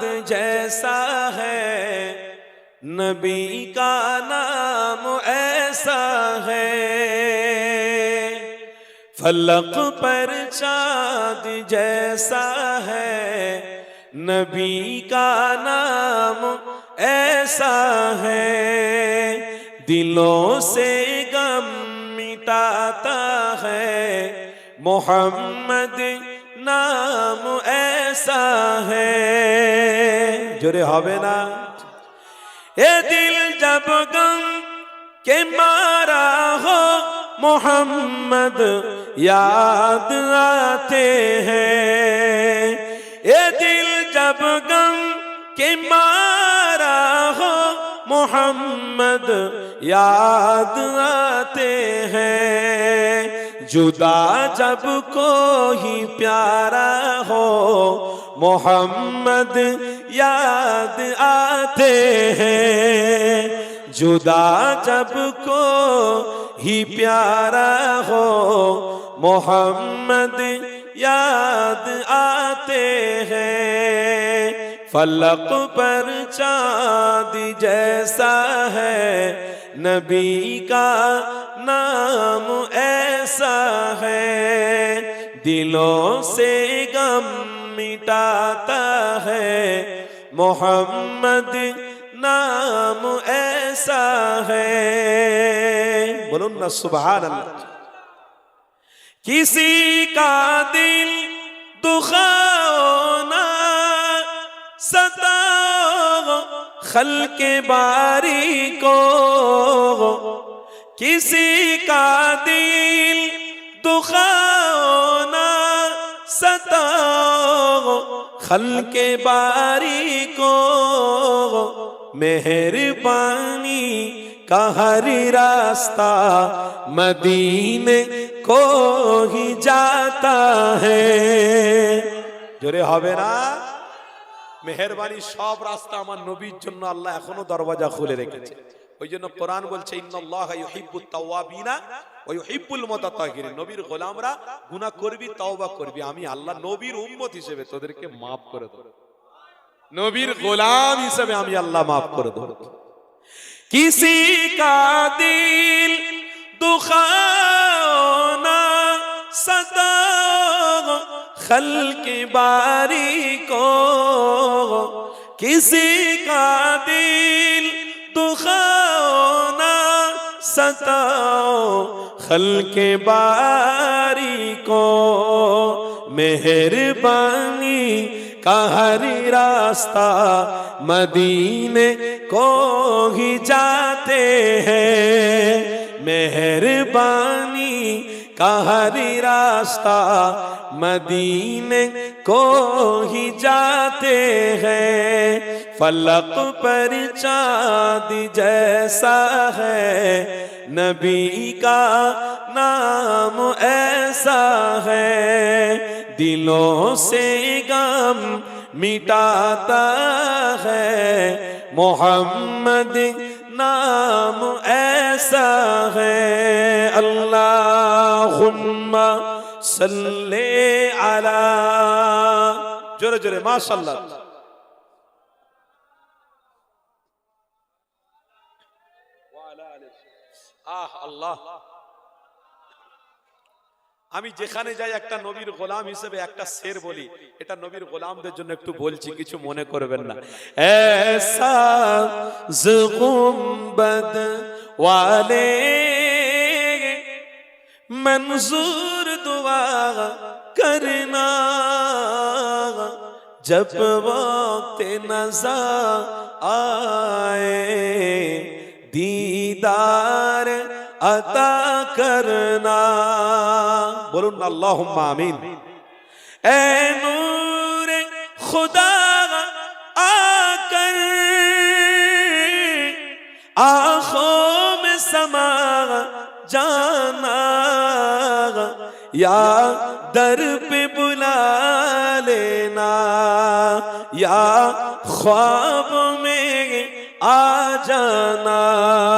محمد جیسا ہے، نبی کا نام ایسا ہے۔ فلق پر چاند جیسا ہے، نبی کا نام ایسا ہے۔ دلوں سے غم مٹاتا ہے، محمد نام ایسا ऐसा है जोरे হবে না ए दिल जब गम के मारा हो मोहम्मद याद आते हैं ए दिल जब गम के मारा हो मोहम्मद याद आते हैं जुदा जब कोई प्यारा हो मोहम्मद याद आते हैं जुदा जब को ही प्यारा हो मोहम्मद याद आते हैं फलक पर चांद जैसा है نبی کا نام ایسا ہے دلوں سے غم مٹاتا ہے محمد نام ایسا ہے بولو نا سبحان اللہ کسی کا دل دکھاؤ نا ستا خلق باری کو کسی کا دل دکھاؤنا ستاؤ۔ خلق باری کو مہربانی کا ہر راستہ مدینے کو ہی جاتا ہے۔ جو رے نا؟ মেহরবানি সব রাস্তা আমার নবীর জন্য আল্লাহ এখনও দরওয়াজা খুলে রেখেছে। ওই জন্য কোরআন বলছে নবীর গোলামরা করবি, তওবা করবি। আমি আল্লাহ নবীর উম্মত হিসেবে তোদেরকে মাফ করে দেব। নবীর গোলাম হিসেবে আমি আল্লাহ মাফ করে দেব। কিসি কা দিল সদা خلق باری کو کسی کا دل دکھاؤنا ستاؤ۔ خلق باری کو مہربانی کا ہر راستہ مدینے کو ہی جاتے ہیں۔ مہربانی کا ہر راستہ مدینے کو ہی جاتے ہیں۔ فلق پر چاند جیسا ہے۔ نبی کا نام ایسا ہے۔ دلوں سے گم مٹاتا ہے۔ محمد نام ایسا ہے اللہم صلی علی جرے جرے ماشاءاللہ آہ اللہ আমি যেখানে যাই একটা নবীর গোলাম হিসেবে একটা শের বলি এটা নবীর গোলামদের জন্য একটু বলছি কিছু মনে করবেন না এসা জুম্বদ ওয়ালে मंजूर दुआ करना जब वक्त नजर आए दीदार अता करना बोलून अल्लाहुम्मा आमीन ए नूर खुदा आकर आंखों में समा जाना या दर पे बुला लेना या ख्वाब में आ जाना ए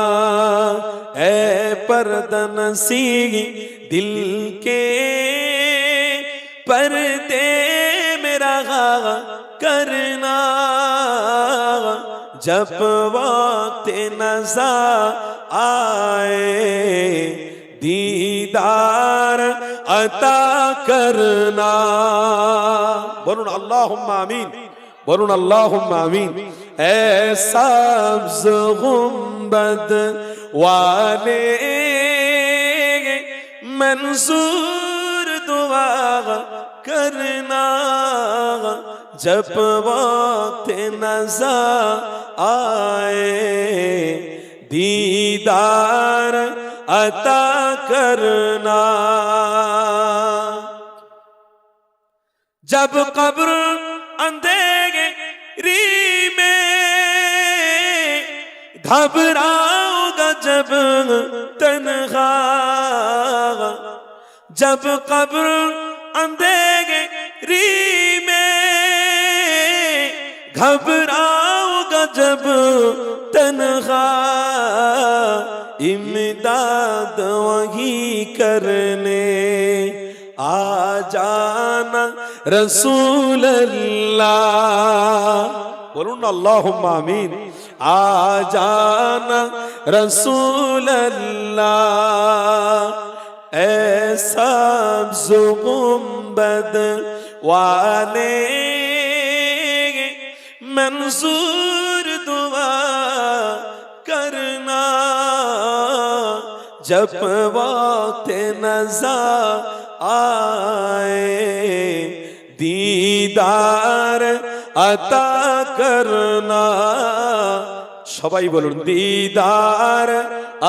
پردن سی دل کے پردے میرا غا کرنا۔ جب وقت نظا آئے، دیدار عطا کرنا۔ بولون اللہم آمین۔ بولون اللہم آمین۔ اے سبز غنبد والے मंसूर दुआ करना जब वक्त नजर आए दीदार अता करना जब कब्र अंधेरी में جب تنہا جب قبر اندھیری میں گھبراؤں گا جب تنہا امداد وہی کرنے آ جانا رسول اللہ۔ بولو نا اللہم آمین۔ آ جانا رسول اللہ، اے سبز والے، منظور دعا کرنا، جب وقت نظر آئے، دیدار عطا کرنا সবাই বলুন, দিদার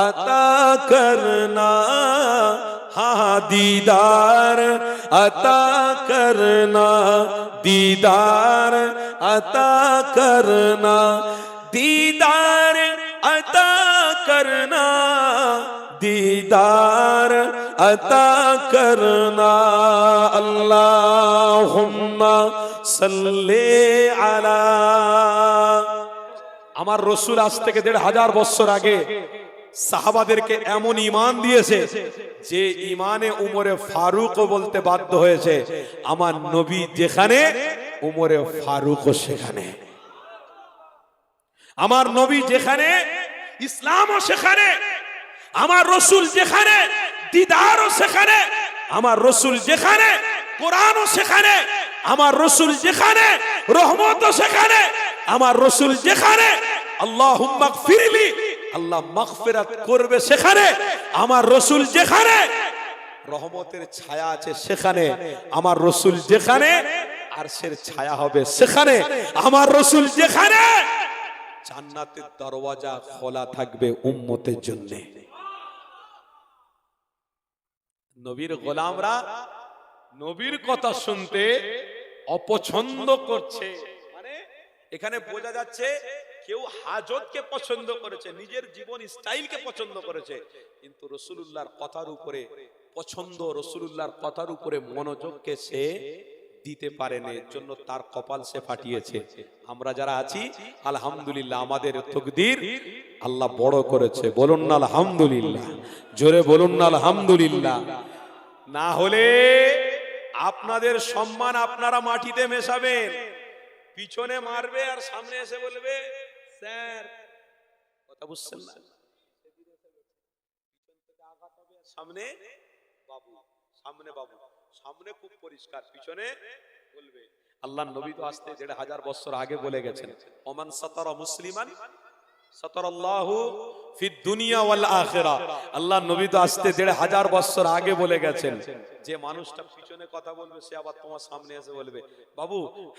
আতা করনা, হা দিদার আতা করনা, দিদার আতা করনা, দিদার আতা করনা دیدار عطا کرنا اللہم صلی علی আমার রসুল আজ থেকে দেড় হাজার বছর আগে সাহাবাদেরকে এমন ইমান দিয়েছে যে ইমানে উমরে ফারুকও বলতে বাধ্য হয়েছে, আমার নবী যেখানে, উমরে ফারুকও সেখানে। আমার নবী যেখানে, ইসলামও সেখানে, আমার রসুল যেখানে, দিদারও সেখানে, আমার রসুল যেখানে, কোরআনও সেখানে, আমার রসুল যেখানে, রহমতও সেখানে, আমার রসুল যেখানে আমার রসুল যেখানে। যেখানে, আরশের ছায়া হবে সেখানে। আমার রসুল যেখানে, জান্নাতের দরওয়াজা খোলা থাকবে উম্মতের জন্য। নবীর গোলামরা নবীর কথা শুনতে অপছন্দ করছে। মানে এখানে বোঝা যাচ্ছে কেউ হাজতকে পছন্দ করেছে, নিজের জীবন স্টাইলকে পছন্দ করেছে, কিন্তু রসুলুল্লাহর কথার উপরে, পছন্দ রসুলুল্লাহর কথার উপরে মনোযোগকে সে দিতে পারেনি এর জন্য তার কপাল সে ফাটিয়েছে। আমরা যারা আছি, আলহামদুলিল্লাহ, আমাদের তকদির আল্লাহ বড় করেছে। বলুন না আলহামদুলিল্লাহ, জোরে বলুন না আলহামদুলিল্লাহ। না হলে আপনাদের সম্মান আপনারা মাটিতে মেশাবেন, পিছনে মারবে আর সামনে এসে বলবে স্যার। কথা বুঝছেন না? সামনে বাবু সামনে বাবু, সামনে খুব পরিষ্কার, পিছনে বলবে। আল্লাহ নবী তো আসতে যেটা হাজার বছর আগে বলে গেছেন, ওমান সাতারা মুসলিমান সাতারাল্লাহু ফিদ দুনিয়া ওয়াল আখিরা। আল্লাহ নবী তো আসতে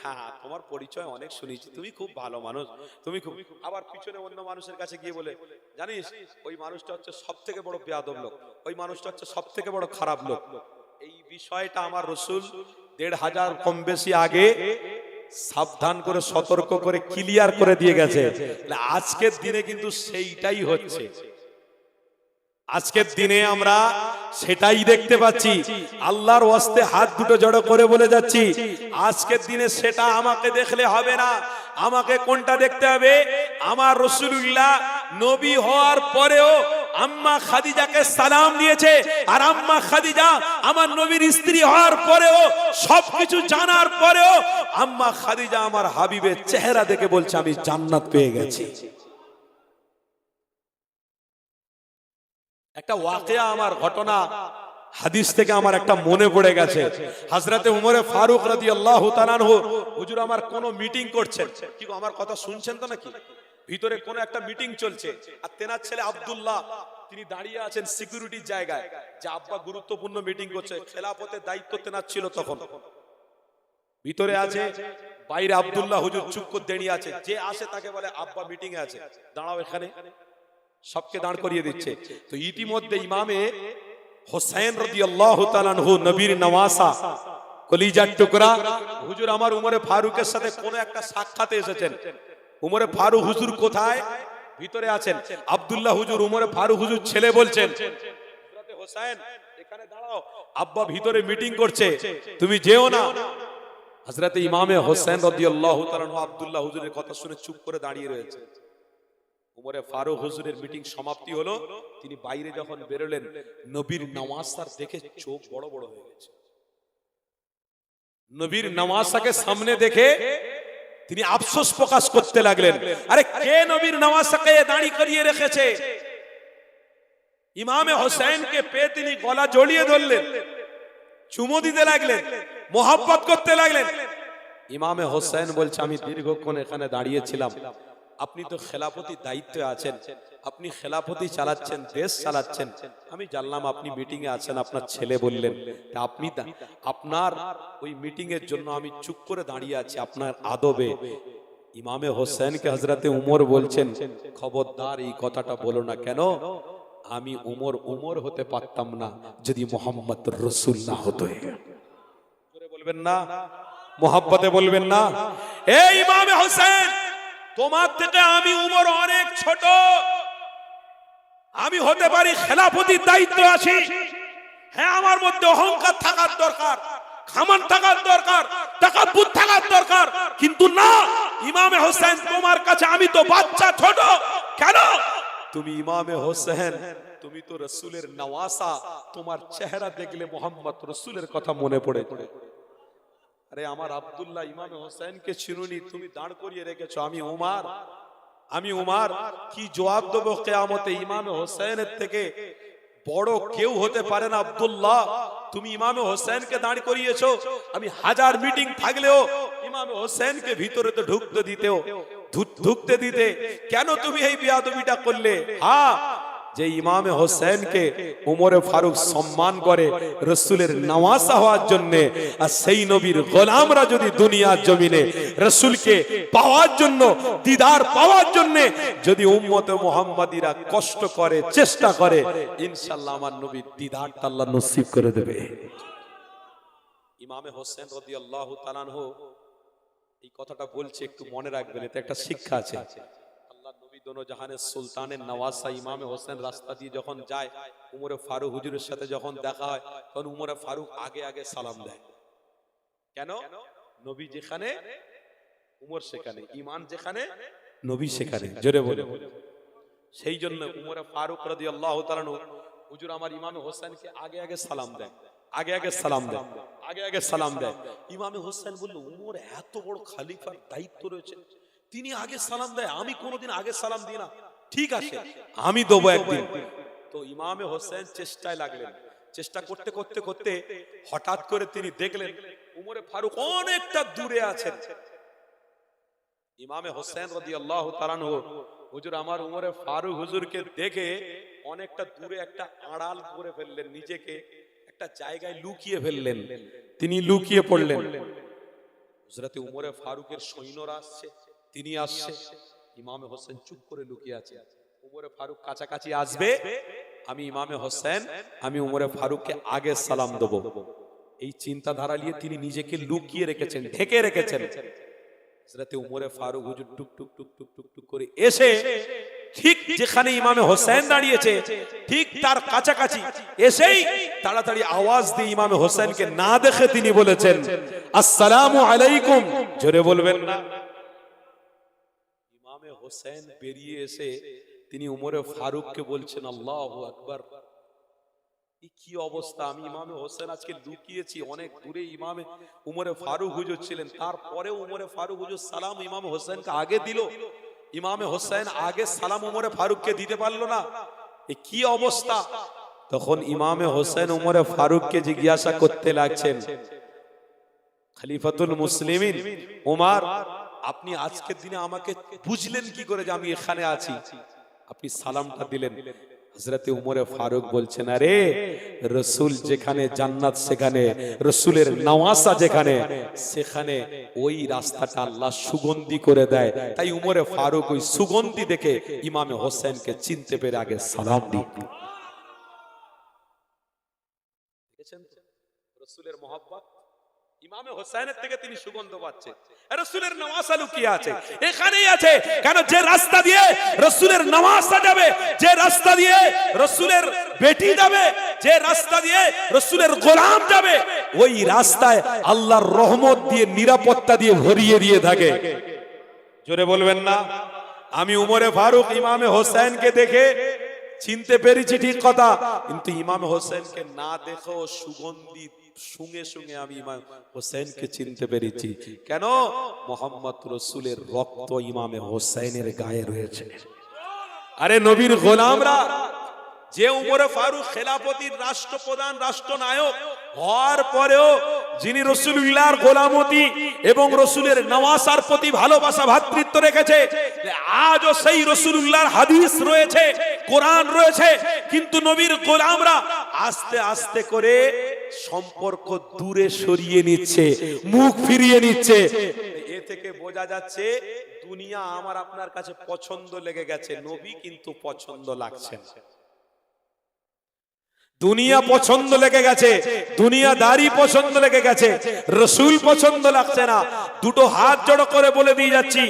হ্যাঁ হ্যাঁ তোমার পরিচয় অনেক শুনেছি, তুমি খুব ভালো মানুষ, তুমি খুব আবার পিছনে অন্য মানুষের কাছে গিয়ে বলে, জানিস, ওই মানুষটা হচ্ছে সব থেকে বড় বেয়াদব লোক, ওই মানুষটা হচ্ছে সব থেকে বড় খারাপ লোক। এই বিষয়টা আমার রসুল দেড় হাজার কম বেশি আগে সাবধান করে, সতর্ক করে ক্লিয়ার করে দিয়ে গেছে। আজকের দিনে কিন্তু সেইটাই হচ্ছে। আজকের দিনে আমরা সেটাই দেখতে পাচ্ছি। আল্লাহর ওয়াস্তে হাত দুটো জড়ো করে বলে যাচ্ছি, আজকের দিনে সেটা আমাকে দেখলে হবে না। আমাকে কোনটা দেখতে হবে? আমার রসুলুল্লাহ নবী হওয়ার পরেও আম্মা খাদিজাকে সালাম দিয়েছে। আর আম্মা খাদিজা আমার নবীর স্ত্রী হওয়ার পরেও, সবকিছু জানার পরেও, আম্মা খাদিজা আমার হাবিবের চেহারা দেখে বলছে, আমি জান্নাত পেয়ে গেছি। একটা ওয়াকিয়া আমার ঘটনা হাদিস থেকে আমার একটা মনে পড়ে গেছে। হাজরাতে উমরে ফারুক রাদি আল্লাহ হুজুর, আমার কোন মিটিং করছেন? কি আমার কথা শুনছেন তো নাকি? ভিতরে কোন একটা মিটিং চলছে। আর তেনার ছেলে আব্দুল্লাহ, তিনি দাঁড়িয়ে আছেন সিকিউরিটির জায়গায়, যে আব্বা গুরুত্বপূর্ণ মিটিং করছে। খেলাফতের দায়িত্ব তেনার ছিল তখন। ভিতরে আছে বাইরে আব্দুল্লাহ হুজুর চুপ করে দাঁড়িয়ে আছে। যে আসে তাকে বলে, আব্বা মিটিং এ আছে। দাঁড়াও এখানে। সবকে দাঁড় করিয়ে দিচ্ছে। তো ইতিমধ্যে ইমামে হোসেন রদি আল্লাহ তালানহু নবীর নওয়াসা, কলিজার টুকরা। হুজুর আমার উমরে ফারুকের সাথে কোন একটা সাক্ষাতে এসেছেন। উমরে ফারুক হুজুর কোথায়? ভিতরে আছেন। আব্দুল্লাহ হুজুর, উমরে ফারুক হুজুর ছেলে বলছেন। আব্বা ভিতরে মিটিং করছে। তুমি যেও না। হযরতে ইমামে হোসেন রাদিয়াল্লাহু আব্দুল্লাহ হুজুরের কথা শুনে চুপ করে দাঁড়িয়ে রয়েছে। উমরে ফারুক হুজুরের মিটিং সমাপ্তি হলো। তিনি বাইরে যখন বেরোলেন, নবীর নওয়াজ দেখে চোখ বড় বড় হয়ে গেছে। নবীর নওয়াজকে সামনে দেখে তিনি আফসোস প্রকাশ করতে লাগলেন। আরে কে নবীর নওয়াজকে দাঁড়ি করিয়ে রেখেছে? ইমামে হোসেনকে পেয়ে তিনি গলা জড়িয়ে ধরলেন, চুমো দিতে লাগলেন, মোহাব্বত করতে লাগলেন। ইমামে হোসেন বলছে, আমি দীর্ঘক্ষণ এখানে দাঁড়িয়েছিলাম আপনি তো খেলাপতি দায়িত্বে আছেন। আপনি খেলাপতি চালাচ্ছেন, দেশ চালাচ্ছেন। আমি জানলাম আপনি মিটিং এ আছেন, আপনার ছেলে বললেন। আপনি আপনার ওই মিটিং এর জন্য আমি চুপ করে দাঁড়িয়ে আছি আপনার আদবে। ইমামে হোসেনকে হজরতে উমর বলছেন, খবরদার, এই কথাটা বলো না কেন? আমি উমর উমর হতে পারতাম না যদি মোহাম্মদ রসুল না হতো। বলবেন না? মোহাব্বতে বলবেন না? এই ইমামে হোসেন, তোমার থেকে আমি উমর অনেক ছোট। আমি হতে পারি খেলাফতির দায়িত্ব আছি। হ্যাঁ আমার মধ্যে অহংকার থাকার দরকার খামান থাকার দরকার তাকাব্বুর থাকার দরকার। কিন্তু না, ইমামে হোসেন তোমার কাছে আমি তো বাচ্চা ছোট, কেন? তুমি ইমামে হোসেন, তুমি তো রসুলের নওয়াসা, তোমার চেহারা দেখলে মোহাম্মদ রসুলের কথা মনে পড়ে। আরে, আমার আব্দুল্লাহ ইমামে হোসেনকে চিনুনি, তুমি দাঁড় করিয়ে রেখেছো, আমি উমার আমি উমার, কি জবাব দেবো কেয়ামতে? ইমামে হোসেনের থেকে বড় কেউ হতে পারে না আব্দুল্লাহ। তুমি ইমামে হোসেনকে দাঁড় করিয়েছো। আমি হাজার মিটিং থাকলেও ইমামে হোসেনকে ভিতরে তো ঢুকতে দিতেও ঢুকতে দিতে। কেন তুমি এই বিয়াদবিটা করলে? হ্যাঁ যে ইমামে হোসেনকে উমরে ফারুক সম্মান করে, রসুলের নওয়াসা হওয়ার জন্যে, আর সেই নবীর গোলামরা যদি দুনিয়ার জমিনে রসুলকে পাওয়ার জন্য, দিদার পাওয়ার জন্য, যদি উম্মতে মোহাম্মদীরা কষ্ট করে, চেষ্টা করে ইনশাল্লাহ আমার নবীর দিদারটা আল্লাহ নসিব করে দেবে। ইমামে হোসেন রদি আল্লাহ তালানহ এই কথাটা বলছে, একটু মনে রাখবেন, এতে একটা শিক্ষা আছে। দোনো জাহানের সুলতানের নওয়াজা ইমামে হোসেন রাস্তা দিয়ে যখন যায়, উমরে ফারুক হুজুরের সাথে যখন দেখা হয়, তখন উমরে ফারুক আগে আগে সালাম দেয়। কেন? নবী যেখানে, উমর সেখানে, ইমান যেখানে, নবী সেখানে। জোরে বলে সেই জন্য উমরে ফারুক রাদি আল্লাহ হুজুর আমার ইমামে হোসেনকে আগে আগে সালাম দেয়, আগে আগে সালাম দেয়, আগে আগে সালাম দেয়। ইমামে হোসেন বলল, উমর এত বড় খালিফার দায়িত্ব রয়েছে। তিনি আগে সালাম দেয় আমি কোনোদিন আগে সালাম দিই না। ঠিক আছে আমি দেবো একদিন। তো ইমামে হোসেন চেষ্টায় লাগলেন। চেষ্টা করতে করতে করতে হঠাৎ করে তিনি দেখলেন উমরে ফারুক অনেকটা দূরে আছেন। ইমামে হোসেন রদি আল্লাহ হুজুর আমার উমরে ফারুক হুজুরকে দেখে অনেকটা দূরে একটা আড়াল করে ফেললেন নিজেকে একটা জায়গায় লুকিয়ে ফেললেন। তিনি লুকিয়ে পড়লেন। হুজরাতে উমরে ফারুকের সৈন্যরা আসছে। তিনি আসছে। ইমামে হোসেন চুপ করে লুকিয়ে আছে। উমরে ফারুক কাছাকাছি আসবে। আমি ইমামে হোসেন আমি উমরে ফারুককে আগে সালাম দেবো। এই চিন্তাধারা নিয়ে তিনি নিজেকে লুকিয়ে রেখেছেন ঢেকে রেখেছেন। হযরতে উমরে ফারুক হুজুর টুক টুক টুক টুক টুক টুক করে এসে ঠিক যেখানে ইমামে হোসেন দাঁড়িয়েছে ঠিক তার কাছাকাছি এসেই তাড়াতাড়ি আওয়াজ দিয়ে ইমামে হোসেনকে না দেখে তিনি বলেছেন আসসালামু আলাইকুম। জোরে বলবেন না। হোসেন বেরিয়ে এসে তিনি উমরে ফারুককে বলছেন, আল্লাহ আকবার। কি অবস্থা? আমি ইমামে হোসেন আজকে লুকিয়েছি, অনেক দূরে ইমামে উমরে ফারুক হুজুর ছিলেন। তারপরে উমরে ফারুক হুজুর সালাম ইমামে হোসেনকে আগে দিল। ইমামে হোসেন আগে সালাম উমরে ফারুককে দিতে পারল না। এ কি অবস্থা? তখন ইমামে হোসেন উমরে ফারুককে জিজ্ঞাসা করতে লাগছেন, খলিফাতুল মুসলিমিন ওমার আপনি আজকের দিনে আমাকে বুঝলেন কি করে যে আমি এখানে আছি? আপনি সালামটা দিলেন। হজরতে উমরে ফারুক বলছেন, আরে, রসুল যেখানে, জান্নাত সেখানে, রসুলের যেখানে, সেখানে ওই রাস্তাটা আল্লাহ সুগন্ধি করে দেয়। তাই উমরে ফারুক ওই সুগন্ধি দেখে ইমামে হোসেনকে চিনতে পেরে আগে সালাম দিই? রসুলের মহব্বত? আল্লাহর রহমত দিয়ে নিরাপত্তা দিয়ে ভরিয়ে দিয়ে থাকে। জোরে বলবেন না? আমি উমরে ফারুক ইমামে হোসেনকে দেখে চিনতে পেরেছি ঠিক কথা, কিন্তু ইমাম হোসেনকে না দেখো সুগন্ধি শুঙে শুঙে আমি ইমাম হোসেনকে চিনতে পেরেছি। কেন? মোহাম্মদ রসুলের রক্ত ইমামে হোসেনের গায়ে রয়েছে। আরে নবীর গোলামরা যে উমরে ফারুক খেলাপতির রাষ্ট্রপ্রধান রাষ্ট্রনায়ক হওয়ার পরেও যিনি রসুল্লাহর গোলামতি এবং রসুলের নওয়াসার প্রতি ভালোবাসা, ভাতৃত্ব রেখেছে আজও সেই রসুল্লাহর হাদিস রয়েছে, কোরআন রয়েছে, কিন্তু নবীর গোলামরা আস্তে আস্তে করে সম্পর্ক দূরে সরিয়ে নিচ্ছে, মুখ ফিরিয়ে নিচ্ছে। এ থেকে বোঝা যাচ্ছে, দুনিয়া আমার আপনার কাছে পছন্দ লেগে গেছে, নবী কিন্তু পছন্দ লাগছে না। দুনিয়া পছন্দ লেগে গেছে, দুনিয়াদারি পছন্দ লেগে গেছে, রসুল পছন্দ লাগছে না। দুটো হাত জড়ো করে বলে দিয়ে যাচ্ছি,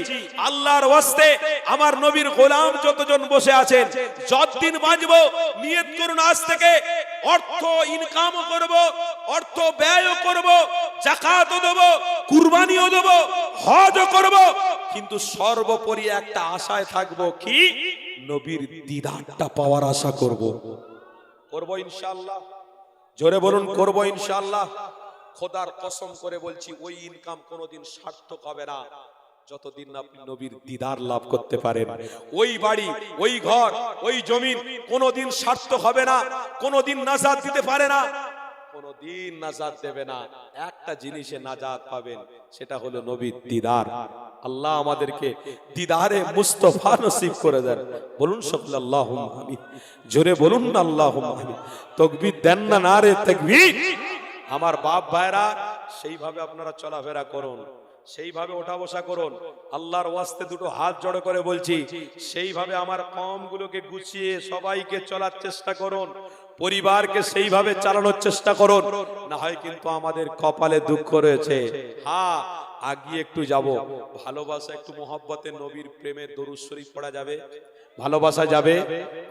আল্লাহর ওয়াস্তে আমার নবীর গোলাম যতজন বসে আছেন, যতদিন বাঁচবো, নিয়ত করুন আজ থেকে, অর্থ ইনকামও করব, অর্থ ব্যয়ও করব, জাকাতও দেব, কুরবানিও দেব, হজও করব, কিন্তু সর্বোপরি একটা আশায় থাকব কি? নবীর দিদারটা পাওয়ার আশা করব। করব ইনশাল্লাহ জোরে বলুন, করব ইনশাল্লাহ খোদার কসম করে বলছি, ওই ইনকাম কোনোদিন সার্থক হবে না। যতদিন আপনি নবীর দিদার লাভ করতে পারেন। ওই বাড়ি, ওই ঘর, ওই জমিন কোনোদিন সার্থক হবে না, কোনোদিন নাজাদ দিতে পারে না। কোনোদিন নাজাদ দেবে না। একটা জিনিসে নাজাদ পাবেন, সেটা হলো নবীর দিদার। আল্লাহ আমাদেরকে দিদারে মুস্তফা নসিব করে দেন। বলুন আমিন। জোরে বলুন না আল্লাহু তাকবীর দেন না না রে তাকবীর। আমার বাপ ভাইরা, সেইভাবে আপনারা চলাফেরা করুন। সেইভাবে ওঠা বসা করুন। আল্লাহর ওয়াস্তে দুটো হাত জড়ো করে বলছি, সেইভাবে আমার কমগুলোকে গুছিয়ে সবাইকে চলার চেষ্টা করুন। পরিবারকে সেইভাবে চালানোর চেষ্টা করুন। না হয় কিন্তু আমাদের কপালে দুঃখ রয়েছে। হ্যাঁ আগিয়ে একটু যাব। ভালোবাসা একটু মোহাব্বতের নবীর প্রেমের দরুদ শরীফ পড়া যাবে। ভালোবাসা যাবে।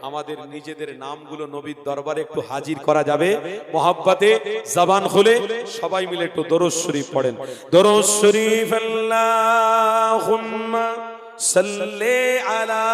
আমাদের নিজেদের নামগুলো নবীর দরবারে একটু হাজির করা যাবে। মোহাব্বতে জবান খুলে সবাই মিলে একটু দরুদ শরীফ পড়েন। দরুদ শরীফ আল্লাহুম্মা সাল্লি আলা